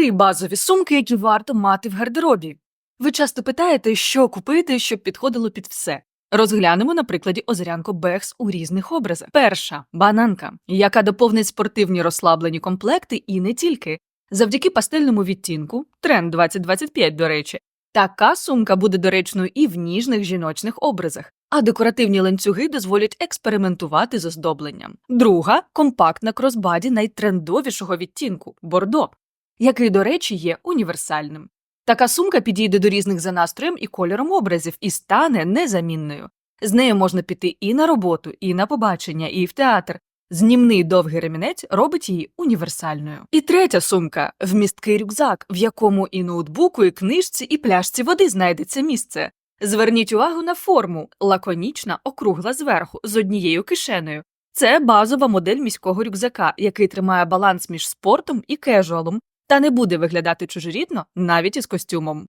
Три базові сумки, які варто мати в гардеробі. Ви часто питаєте, що купити, щоб підходило під все. Розглянемо на прикладі озерянко Бекс у різних образах. Перша бананка, яка доповнить спортивні розслаблені комплекти і не тільки. Завдяки пастельному відтінку, тренд 2025, до речі, така сумка буде доречною і в ніжних жіночних образах, а декоративні ланцюги дозволять експериментувати з оздобленням. Друга компактна кросбаді найтрендовішого відтінку бордо, який, до речі, є універсальним. Така сумка підійде до різних за настроєм і кольором образів і стане незамінною. З нею можна піти і на роботу, і на побачення, і в театр. Знімний довгий ремінець робить її універсальною. І третя сумка вмісткий рюкзак, в якому і ноутбуку, і книжці, і пляшці води знайдеться місце. Зверніть увагу на форму лаконічна, округла зверху, з однією кишенею. Це базова модель міського рюкзака, який тримає баланс між спортом і кежуалом, та не буде виглядати чужорідно навіть із костюмом.